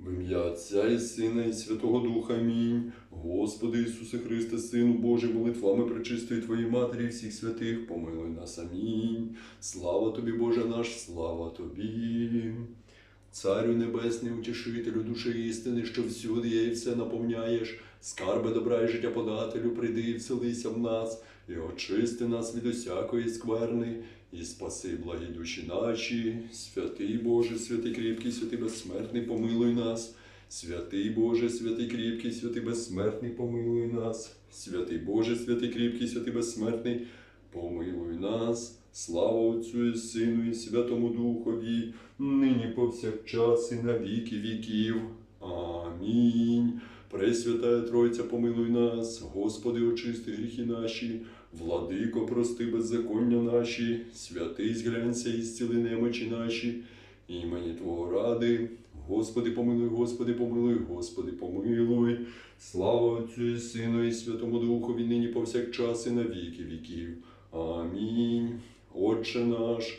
В ім'я Отця і Сина, і Святого Духа. Амінь. Господи Ісусе Христе, Сину Божий, молитвами причистої Твої Матері і всіх святих, помилуй нас. Амінь. Слава Тобі, Боже наш, слава Тобі. Царю Небесний, утішителю душі істини, що всюди є і все наповняєш, скарби добра і життя подателю, прийди і вселися в нас, і очисти нас від усякої скверни, і спаси благі душі наші, святий Боже, святий кріпкий, святий безсмертний, помилуй нас. Святий Боже, святий кріпкий, святий безсмертний, помилуй нас. Святий Боже, святий кріпкий, святий безсмертний, помилуй нас. Слава Отцю і Сину і Святому Духові, повсякчас і на віки віків. Амінь. Пресвятая Тройця, помилуй нас, Господи, очисти гріхи наші, владико, прости беззаконня наші, святий зглянься і зціли немочі наші, імені Твого ради. Господи, помилуй, Господи, помилуй, Господи, помилуй. Слава Отцю і Сину і Святому Духові, нині повсякчас і на віки віків. Амінь. Отче наш,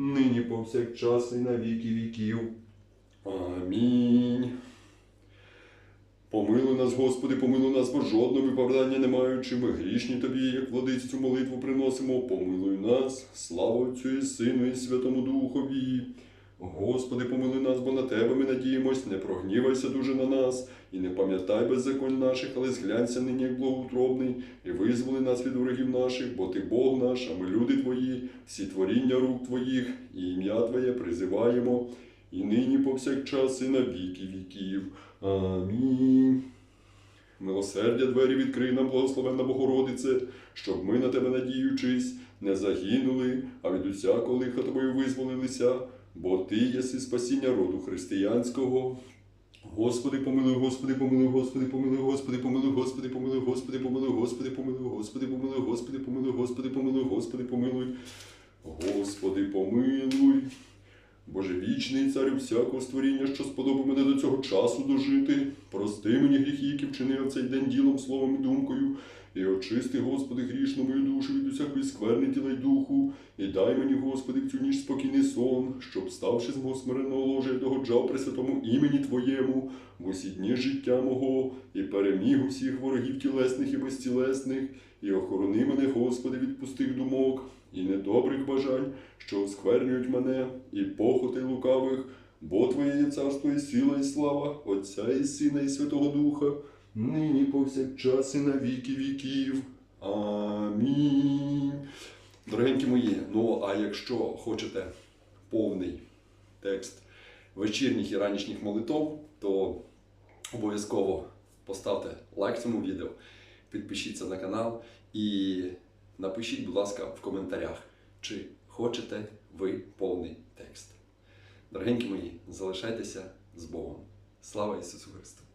нині повсякчас і на віки віків. Амінь. Помилуй нас, Господи, помилуй нас, бо жодного виправдання не маючи, ми грішні Тобі, як владиці цю молитву приносимо, помилуй нас, слава Отцю і Сину, і Святому Духові. Господи, помилуй нас, бо на Тебе ми надіємось, не прогнівайся дуже на нас, і не пам'ятай беззаконь наших, але зглянься нині, як благоутробний, і визволи нас від ворогів наших, бо Ти Бог наш, а ми люди Твої, всі творіння рук Твоїх, і ім'я Твоє призиваємо, і нині повсякчас, і на віки віків. Амінь. Милосердя двері відкрий нам, благословенна Богородице, щоб ми на тебе надіючись, не загинули, а від усякого лиха тобою визволилися, бо ти єси спасіння роду християнського. Господи, помилуй, Господи, помилуй, Господи, помилуй, Господи, помилуй, Господи, помилуй, Господи, помилуй, Господи, помилуй, Господи, помилуй, Господи, помилуй, Господи, помилуй, Господи, помилуй, Господи, помилуй. Боже вічний царю всякого створіння, що сподобав мене до цього часу дожити. Прости мені гріхи, які вчинив цей день ділом, словом і думкою, і очисти, Господи, грішну мою душу від усякої скверни тіла й духу, і дай мені, Господи, в цю ніч спокійний сон, щоб, ставши з мого смиренного ложа, я догоджав при святому імені Твоєму, в усі дні життя мого, і переміг усіх ворогів тілесних і безтілесних, і охорони мене, Господи, від пустих думок і недобрих бажань, що осквернюють мене, і похоти лукавих, бо Твоє є царство і сила, і слава, Отця і Сина, і Святого Духа, нині повсякчас і на віки віків. Амінь. Дорогенькі мої, ну а якщо хочете повний текст вечірніх і ранішніх молитов, то обов'язково поставте лайк цьому відео, підпишіться на канал і напишіть, будь ласка, в коментарях, чи хочете ви повний текст. Дорогенькі мої, залишайтеся з Богом. Слава Ісусу Христу!